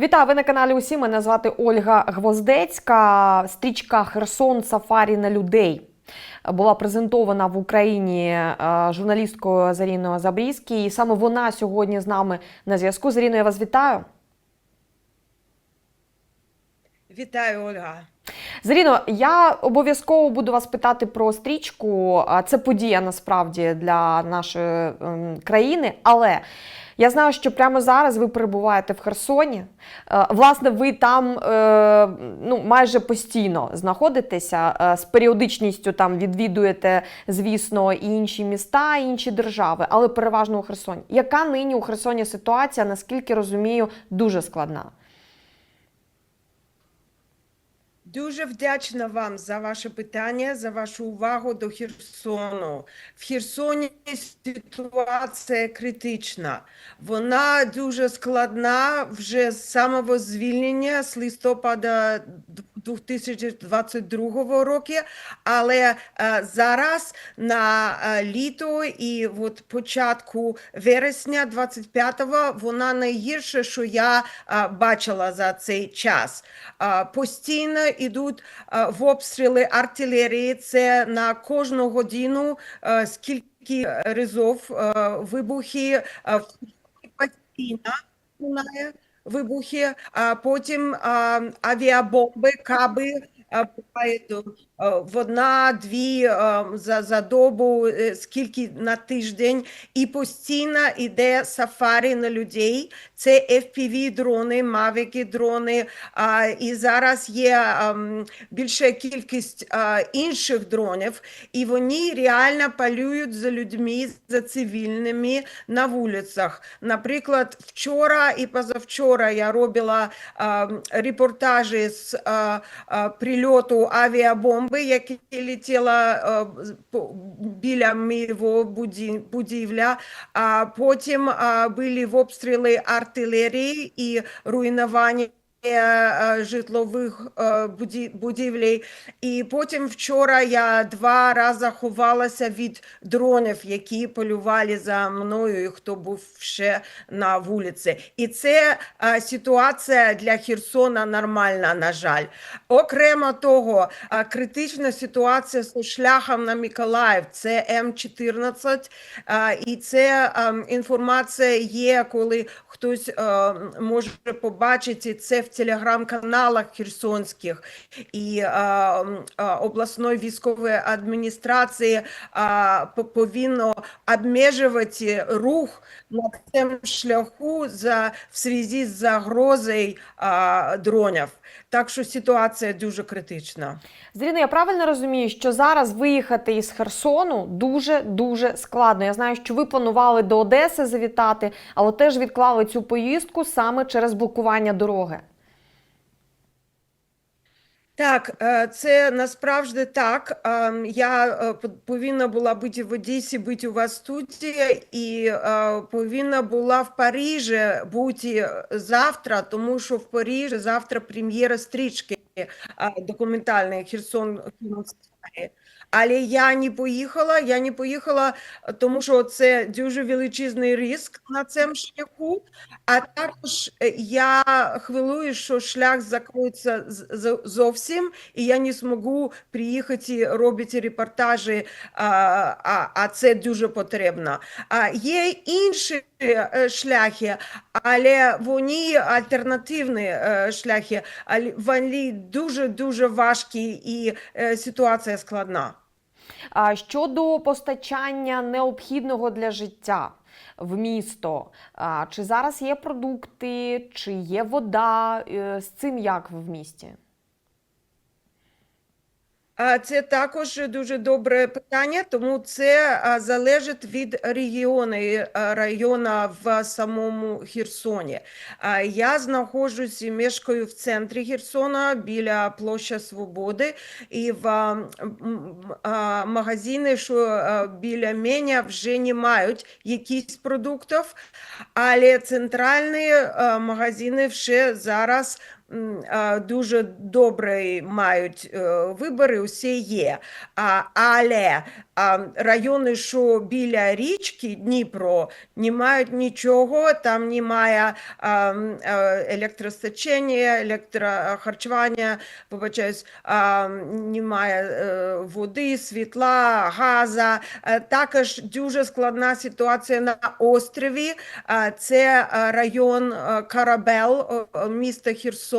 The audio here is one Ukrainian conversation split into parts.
Вітаю, ви на каналі Усі. Мене звати Ольга Гвоздецька. Стрічка Херсон Сафарі на людей була презентована в Україні е, журналісткою Заріною Забрізькій. І саме вона сьогодні з нами на зв'язку. Заріно, я вас вітаю. Вітаю, Ольга. Заріно, я обов'язково буду вас питати про стрічку. Це подія насправді для нашої ем, країни. Але я знаю, що прямо зараз ви перебуваєте в Херсоні. Е, Власне, ви там е, ну, майже постійно знаходитеся. Е, З періодичністю там відвідуєте, звісно, і інші міста, і інші держави, але переважно у Херсоні. Яка нині у Херсоні ситуація, наскільки розумію, дуже складна? Дуже вдячна вам за ваше питання, за вашу увагу до Херсону. В Херсоні ситуація критична. Вона дуже складна вже з самого звільнення з листопада 2022 року, але е, зараз на е, літо і от початку вересня 25-го вона найгірше, що я е, бачила за цей час. Постійно йдуть е, в обстріли артилерії. Це на кожну годину е, скільки разів е, вибухи постійно лунає вибухи, а потім авіабомби, каби бувають в одна-дві е, за, за добу, е, скільки на тиждень, і постійно йде сафарі на людей. Це FPV-дрони, мавіки дрони, і зараз є ем, більша кількість інших дронів, і вони реально полюють за людьми, за цивільними на вулицях. Наприклад, вчора і позавчора я робила репортажі з прильоту авіабомби, яка які літіла біля моєго буді- будівля. А потім були обстріли артилерії і руйнування. Е, Житлових е, буді- будівлей, і потім вчора я два рази ховалася від дронів, які полювали за мною, і хто був ще на вулиці. І це е, ситуація для Херсона нормальна, на жаль. Окремо того, е, критична ситуація з шляхом на Миколаїв. Це М14, е, і це е, інформація є, коли хтось е, може побачити це в телеграм-каналах херсонських і м, е, обласної військової адміністрації по- повинно обмежувати рух на цьому шляху за, в зв'язку з загрозою е, дронів. Так що ситуація дуже критична. Заріно, я правильно розумію, що зараз виїхати із Херсону дуже дуже складно. Я знаю, що ви планували до Одеси завітати, але теж відклали цю поїздку саме через блокування дороги. Так, е, це насправді так. Ем, Я е, повинна була бути в Одесі, бути у вас тут, і е, повинна була в Парижі бути завтра, тому що в Парижі завтра прем'єра стрічки е, документальної Херсон. Але я не поїхала, я не поїхала, тому що це дуже величезний ризик на цьому шляху. А також е, я хвилюю, що шлях закриється з- з- зовсім, і я не зможу приїхати робити репортажі, а, а, а це дуже потрібно. А є інші е, шляхи, але вони альтернативні е, шляхи, але вони дуже-дуже важкі і ситуація складна. Щодо постачання необхідного для життя в місто, чи зараз є продукти, чи є вода? Е, З цим як в місті? Це також дуже добре питання, тому це залежить від регіону, району в самому Херсоні. Я знаходжусь і мешкаю в центрі Херсона біля площі Свободи, і в магазини, що біля мене вже не мають якісь продуктів, але центральні магазини вже зараз дуже добре мають е, вибори, усе є. Але райони, що біля річки Дніпро, не мають нічого, там немає е, електростачення, електрохарчування, вибачаюсь, немає е, води, світла, газа. Також дуже складна ситуація на острові. Це район Карабел, місто Херсон,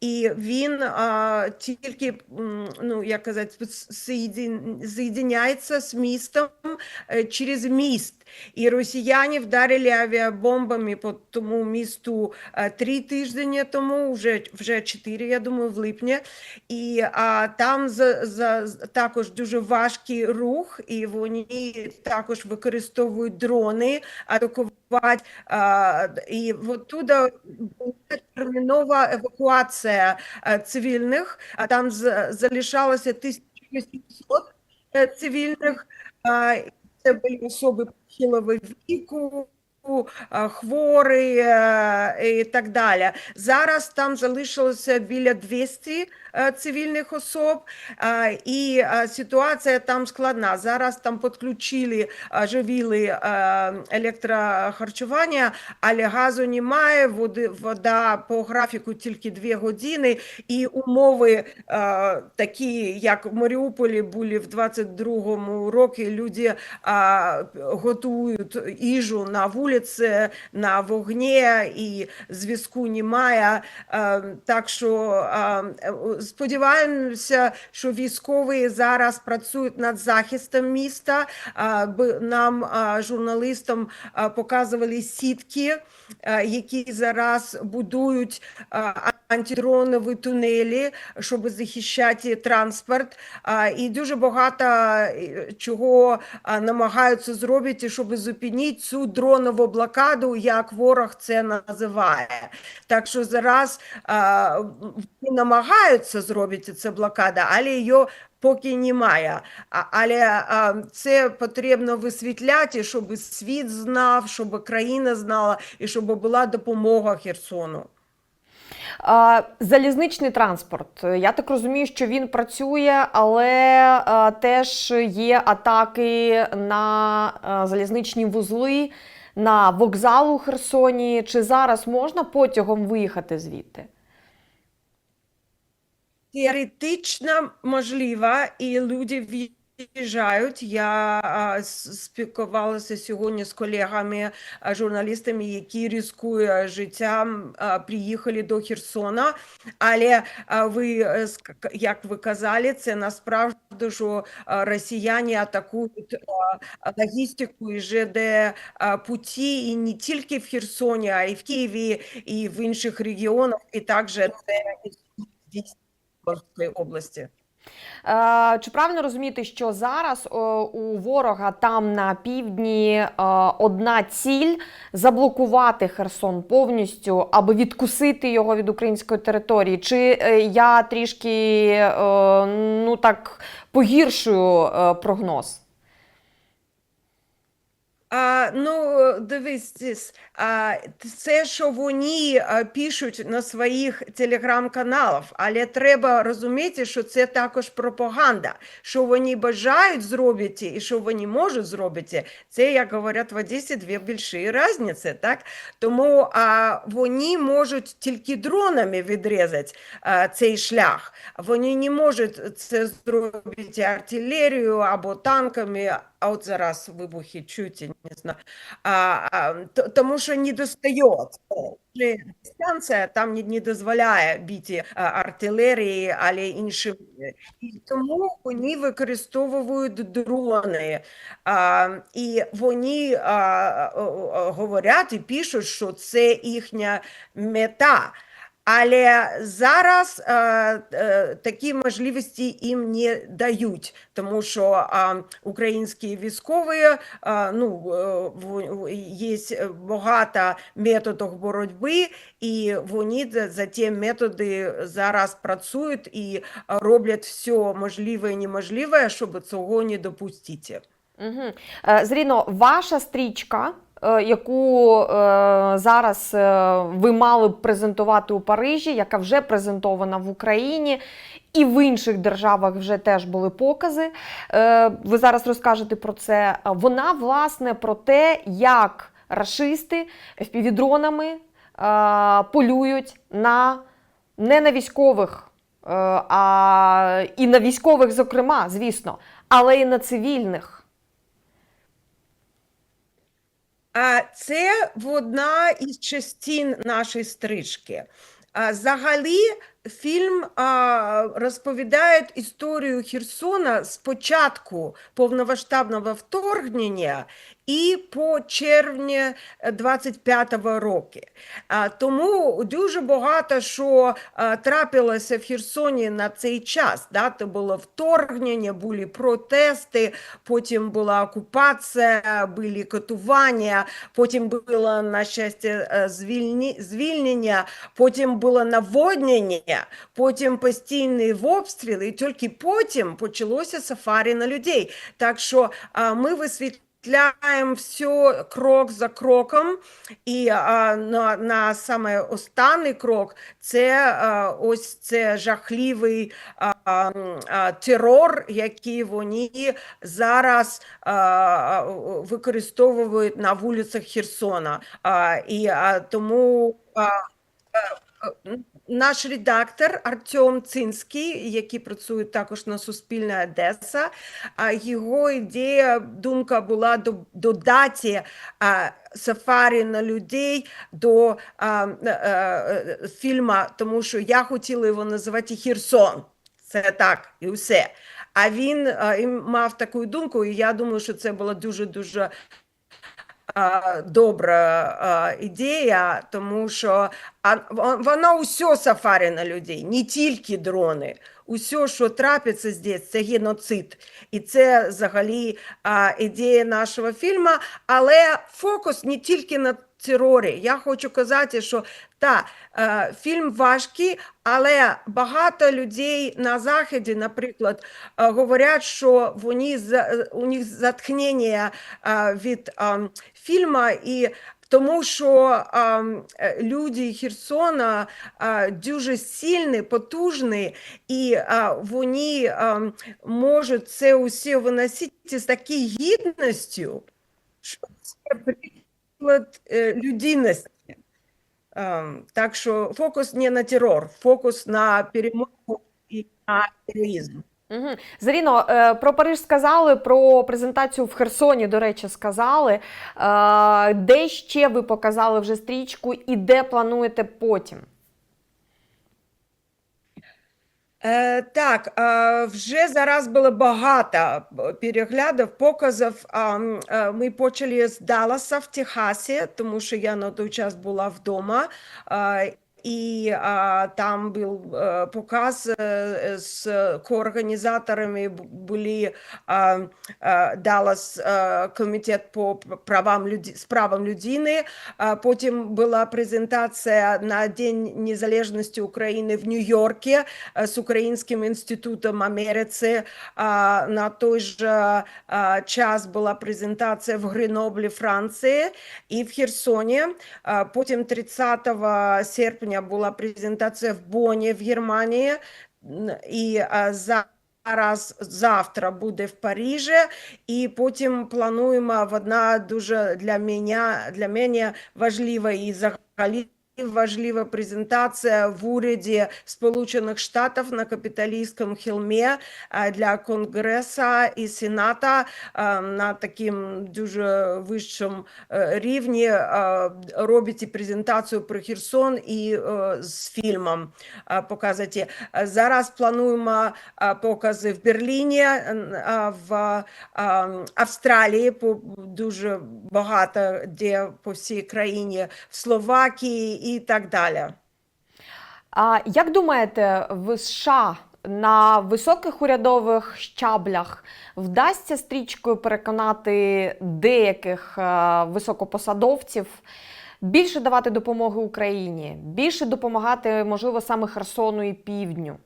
і він а, тільки, ну, як казати, соєдин- з містом е, через міст. І росіяни вдарили авіабомбами по тому місту е, три тижні тому, вже, вже чотири, я думаю, в липні. І а, там за, за, також дуже важкий рух, і вони також використовують дрони атакувати. А, і оттуда була термінова евакуація е, цивільних, там залишалося 1800 е, цивільних. Це були особи похилого віку, хворі е, і так далі. Зараз там залишилося біля 200 е, цивільних особ, і е, ситуація там складна. Зараз там підключили е, живіли е, електрохарчування, але газу немає, води, вода по графіку тільки 2 години, і умови е, такі, як в Маріуполі були в 22-му році, люди готують їжу на вулиці, на вогні, і зв'язку немає. Е, Так що е, сподіваємося, що військові зараз працюють над захистом міста. Нам, журналістам, показували сітки, які зараз будують антидронові тунелі, щоб захищати транспорт. І дуже багато е, чого намагаються зробити, щоб зупинити цю дронову блокаду, як ворог це називає. Так що зараз намагаються зробити цю блокаду, але її поки немає. Але це потрібно висвітляти, щоб світ знав, щоб країна знала і щоб була допомога Херсону. Залізничний транспорт. Я так розумію, що він працює, але теж є атаки на залізничні вузли, на вокзал у Херсоні. Чи зараз можна потягом виїхати звідти? Теоретично можливо, і люди в'їжджають. Я спілкувалася сьогодні з колегами, журналістами, які ризикують життям, приїхали до Херсона. Але ви, е, як ви казали, це насправді, що росіяни атакують логістику і ЖД путі, і не тільки в Херсоні, а й в Києві, і в інших регіонах, і також це в області. Е, Чи правильно розуміти, що зараз у ворога там на півдні е, одна ціль заблокувати Херсон повністю, аби відкусити його від української території? Чи е, я трішки е, ну так погіршую е, прогноз? А, ну, дивись, а, це, що вони пишуть на своїх телеграм-каналах, але треба розуміти, що це також пропаганда. Що вони бажають зробити і що вони можуть зробити, це, як говорять в Одесі, дві більші різниці, так? Тому а, вони можуть тільки дронами відрізати а, цей шлях. Вони не можуть це зробити артилерією або танками, а от зараз вибухи чуті, не знаю. А, а, тому що не достає. Дистанція там не, не дозволяє бити а, артилерії, але іншим. І тому вони використовують дрони. А, і вони а, говорять і пишуть, що це їхня мета. Але зараз е, е, такі можливості їм не дають, тому що е, українські військові, е, ну, е, є багато методів боротьби, і вони за- ті методи зараз працюють і роблять все можливе і неможливе, щоб цього не допустити. Угу. Зріно, ваша стрічка е, яку е, зараз е, ви мали б презентувати у Парижі, яка вже презентована в Україні. І в інших державах вже теж були покази. Е, Ви зараз розкажете про це. Вона, власне, про те, як рашисти FPV-дронами е, полюють на не на військових, е, а і на військових, зокрема, звісно, але і на цивільних. А це одна із частин нашої стрижки. А, Взагалі, фільм а, розповідає історію Херсона з початку повномасштабного вторгнення і по червні 25-го року. А, Тому дуже багато що а, трапилося в Херсоні на цей час. Да? Це було вторгнення, були протести, потім була окупація, були катування, потім було, на щастя, е, звільнення, потім було наводнення, потім постійний обстріл, і тільки потім почалося сафарі на людей. Так що а, ми висвітляємо все крок за кроком, і а, на, на саме останній крок це а, ось це жахливий а, а, терор, який вони зараз а, використовують на вулицях Херсона. А, і а, тому а, а, наш редактор Артем Цинський, який працює також на Суспільне Одеса, а, його ідея, думка була додати сафарі на людей до е, е, фільму, тому що я хотіла його називати Херсон. Це так, і все. А він мав таку думку, і я думаю, що це була дуже-дуже а, добра ідея, тому що вона усе сафарі на людей, не тільки дрони. Усе, що трапиться здесь, це геноцид. І це взагалі ідея нашого фільму, але фокус не тільки на терорі. Я хочу казати, що та, е, фільм важкий, але багато людей на Заході, наприклад, е, говорять, що вони, у них затхнення е, від е, фільму, і тому що ем, е, люди Херсона е, дуже сильні, потужні, і е, вони ем, можуть це усе виносити з такою гідністю, що це приклад е, людяності. Ем, Так що фокус не на терор, фокус на перемогу і на героїзм. Угу. Заріно, е, про Париж сказали, про презентацію в Херсоні, до речі, сказали. Е, Де ще ви показали вже стрічку і де плануєте потім? Е, так, е, вже зараз було багато переглядів, показів. Е, Ми почали з Далласа в Техасі, тому що я на той час була вдома. Е, І а, там був е, показ е, з коорганізаторами б- були а, а, Даллас е, комітет по правам люди, справам людини. А потім була презентація на День Незалежності України в Нью-Йорку е, з Українським інститутом Америці. А, На той же а, час була презентація в Греноблі, Франції і в Херсоні. А, Потім 30 серпня була презентація в Боні в Германії. І а, зараз завтра буде в Парижі, і потім плануємо в одна дуже для мене, для мене важлива і взагалі важлива презентація в уряді Сполучених Штатів на Капітолійському хілмі для Конгресу і Сената на таким дуже вищому е, рівні робите презентацію про Херсон і з фільмом е, показати. Зараз плануємо покази в Берліні, в Австралії, по дуже багато де по всій країні, в Словакії і так далі. А як думаєте, в США на високих урядових щаблях вдасться стрічкою переконати деяких е, високопосадовців більше давати допомоги Україні, більше допомагати, можливо, саме Херсону і Півдню?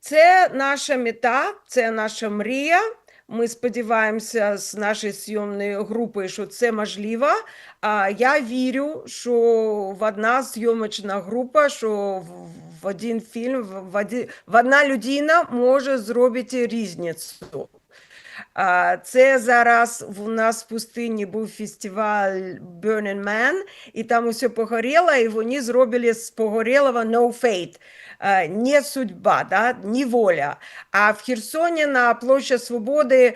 Це наша мета, це наша мрія. Ми сподіваємося з нашою зйомною групою, що це можливо. А я вірю, що в одна зйомочна група, що в- один фільм, в, один, в одна людина може зробити різницю. Це зараз у нас в пустині був фестиваль Burning Man, і там усе погоріло, і вони зробили з погорілого No Fate. Е, Не судьба, да? не воля. А в Херсоні на площі Свободи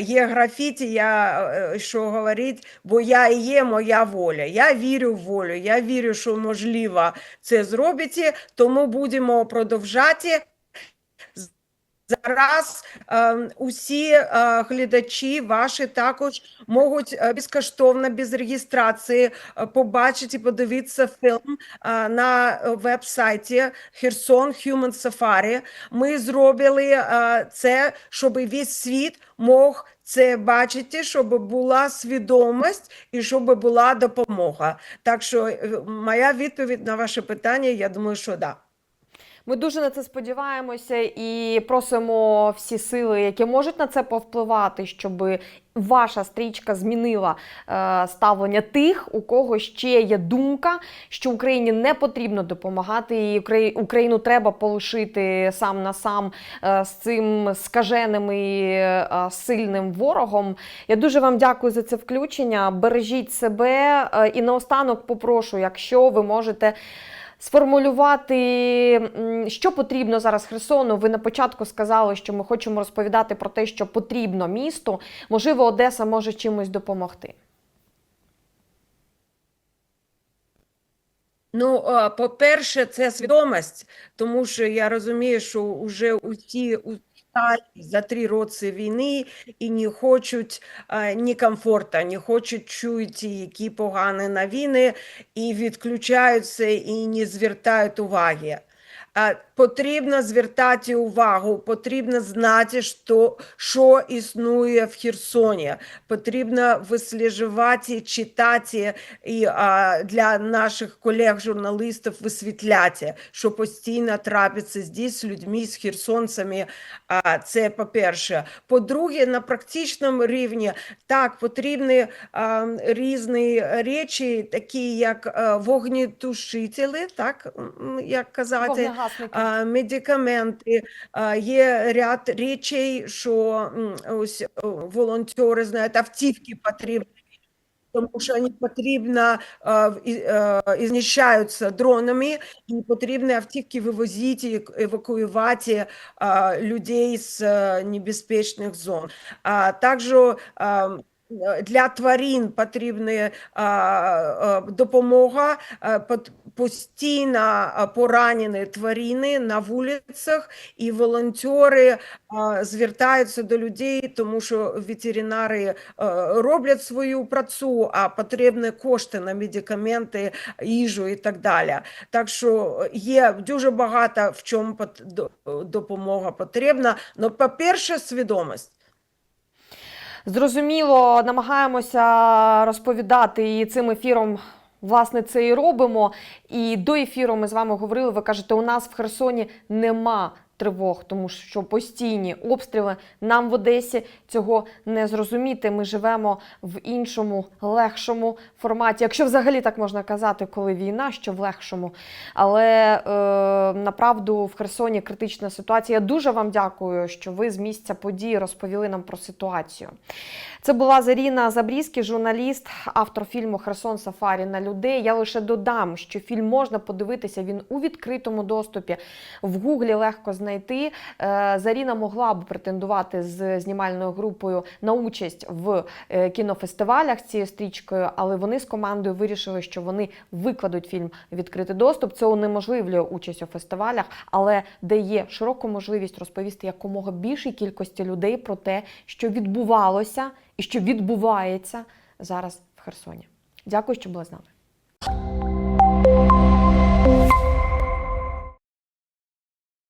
є графіті, я, що говорить, бо я і є моя воля. Я вірю в волю, я вірю, що можливо це зробити, тому будемо продовжати. Зараз е, усі е, глядачі ваші також можуть е, безкоштовно, без реєстрації е, побачити, подивитися фільм е, на веб-сайті Херсон Human Safari. Ми зробили це, щоб весь світ мог це бачити, щоб була свідомість і щоб була допомога. Так що моя відповідь на ваше питання, я думаю, що да. Ми дуже на це сподіваємося і просимо всі сили, які можуть на це повпливати, щоб ваша стрічка змінила е, ставлення тих, у кого ще є думка, що Україні не потрібно допомагати, і Україну треба полишити сам на сам е, з цим скаженим і е, сильним ворогом. Я дуже вам дякую за це включення. Бережіть себе е, і наостанок попрошу, якщо ви можете. Сформулювати, що потрібно зараз Херсону. Ви на початку сказали, що ми хочемо розповідати про те, що потрібно місту. Можливо, Одеса може чимось допомогти. Ну, по-перше, це свідомість, тому що я розумію, що вже усі за три роки війни і не хочуть а, ні комфорта, не хочуть чути, які погані новини, і відключаються і не звертають уваги. Потрібно звертати увагу, потрібно знати, що, що існує в Херсоні. Потрібно висліджувати, читати і а, для наших колег-журналістів висвітляти, що постійно трапиться здесь з людьми, з херсонцями. А, це по-перше. По-друге, на практичному рівні так потрібні а, різні речі, такі як а, вогнетушителі, так як казати Вогнегасники. Медикаменти, є ряд речей, що ось волонтери знають, автівки потрібні. Тому що вони потрібно знищаються дронами, і потрібно автівки вивозити, евакуювати людей з небезпечних зон. А також для тварин потрібна допомога, постійно поранені тварини на вулицях, і волонтери звертаються до людей, тому що ветеринари е, роблять свою працю, а потрібні кошти на медикаменти, їжу і так далі. Так що є дуже багато в чому допомога потрібна. Ну, по-перше, свідомість. Зрозуміло, намагаємося розповідати і цим ефіром. Власне, це і робимо. І до ефіру ми з вами говорили. Ви кажете, у нас в Херсоні нема тривог, тому що постійні обстріли нам в Одесі цього не зрозуміти. Ми живемо в іншому, легшому форматі. Якщо взагалі так можна казати, коли війна, що в легшому. Але е, направду в Херсоні критична ситуація. Я дуже вам дякую, що ви з місця події розповіли нам про ситуацію. Це була Заріна Забрізький, журналіст, автор фільму Херсон Сафарі на людей. Я лише додам, що фільм можна подивитися. Він у відкритому доступі в Гуглі легко знайти. Е, Заріна могла б претендувати з знімальною групою на участь в е, кінофестивалях з цією стрічкою, але вони з командою вирішили, що вони викладуть фільм відкритий доступ. Це унеможливлює участь у фестивалях, але дає широку можливість розповісти якомога більшій кількості людей про те, що відбувалося і що відбувається зараз в Херсоні. Дякую, що були з нами.